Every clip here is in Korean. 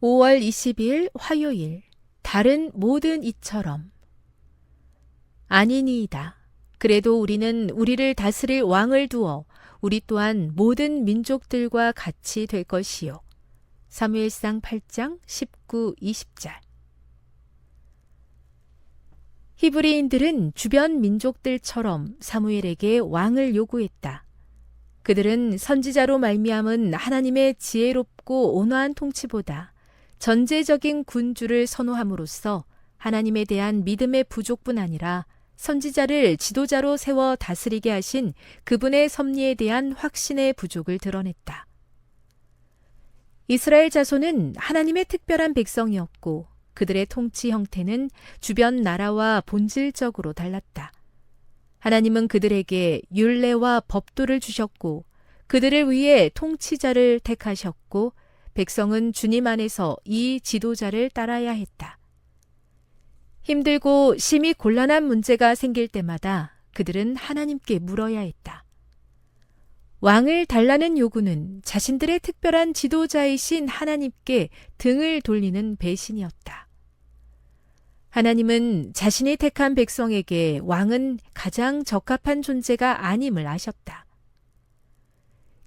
5월 20일 화요일 다른 모든 이처럼 아니니이다. 그래도 우리는 우리를 다스릴 왕을 두어 우리 또한 모든 민족들과 같이 될 것이요. 사무엘상 8장 19, 20절 히브리인들은 주변 민족들처럼 사무엘에게 왕을 요구했다. 그들은 선지자로 말미암은 하나님의 지혜롭고 온화한 통치보다 전제적인 군주를 선호함으로써 하나님에 대한 믿음의 부족뿐 아니라 선지자를 지도자로 세워 다스리게 하신 그분의 섭리에 대한 확신의 부족을 드러냈다. 이스라엘 자손은 하나님의 특별한 백성이었고 그들의 통치 형태는 주변 나라와 본질적으로 달랐다. 하나님은 그들에게 율례와 법도를 주셨고 그들을 위해 통치자를 택하셨고 백성은 주님 안에서 이 지도자를 따라야 했다. 힘들고 심히 곤란한 문제가 생길 때마다 그들은 하나님께 물어야 했다. 왕을 달라는 요구는 자신들의 특별한 지도자이신 하나님께 등을 돌리는 배신이었다. 하나님은 자신이 택한 백성에게 왕은 가장 적합한 존재가 아님을 아셨다.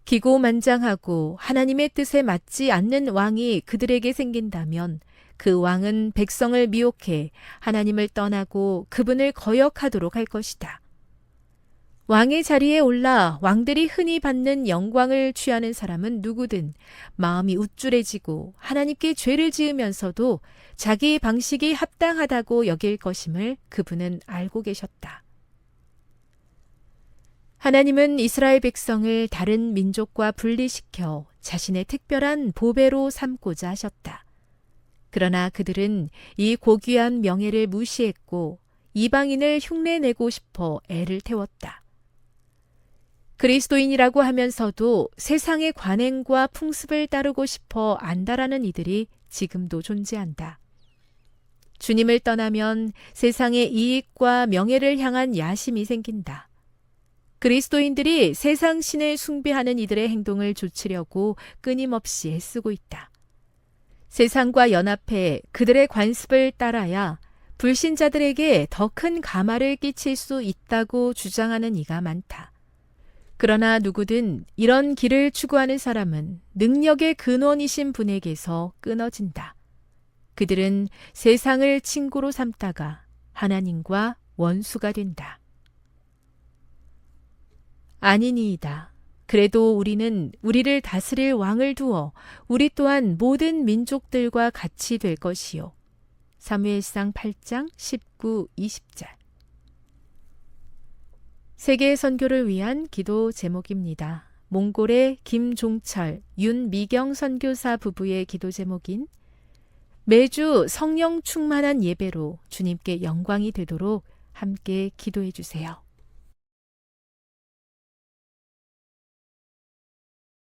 기고만장하고 하나님의 뜻에 맞지 않는 왕이 그들에게 생긴다면 그 왕은 백성을 미혹해 하나님을 떠나고 그분을 거역하도록 할 것이다. 왕의 자리에 올라 왕들이 흔히 받는 영광을 취하는 사람은 누구든 마음이 우쭐해지고 하나님께 죄를 지으면서도 자기 방식이 합당하다고 여길 것임을 그분은 알고 계셨다. 하나님은 이스라엘 백성을 다른 민족과 분리시켜 자신의 특별한 보배로 삼고자 하셨다. 그러나 그들은 이 고귀한 명예를 무시했고 이방인을 흉내내고 싶어 애를 태웠다. 그리스도인이라고 하면서도 세상의 관행과 풍습을 따르고 싶어 안다라는 이들이 지금도 존재한다. 주님을 떠나면 세상의 이익과 명예를 향한 야심이 생긴다. 그리스도인들이 세상 신을 숭배하는 이들의 행동을 조치려고 끊임없이 애쓰고 있다. 세상과 연합해 그들의 관습을 따라야 불신자들에게 더 큰 가마를 끼칠 수 있다고 주장하는 이가 많다. 그러나 누구든 이런 길을 추구하는 사람은 능력의 근원이신 분에게서 끊어진다. 그들은 세상을 친구로 삼다가 하나님과 원수가 된다. 아니니이다. 그래도 우리는 우리를 다스릴 왕을 두어 우리 또한 모든 민족들과 같이 될 것이요. 사무엘상 8장 19, 20절. 세계 선교를 위한 기도 제목입니다. 몽골의 김종철, 윤미경 선교사 부부의 기도 제목인 매주 성령 충만한 예배로 주님께 영광이 되도록 함께 기도해 주세요.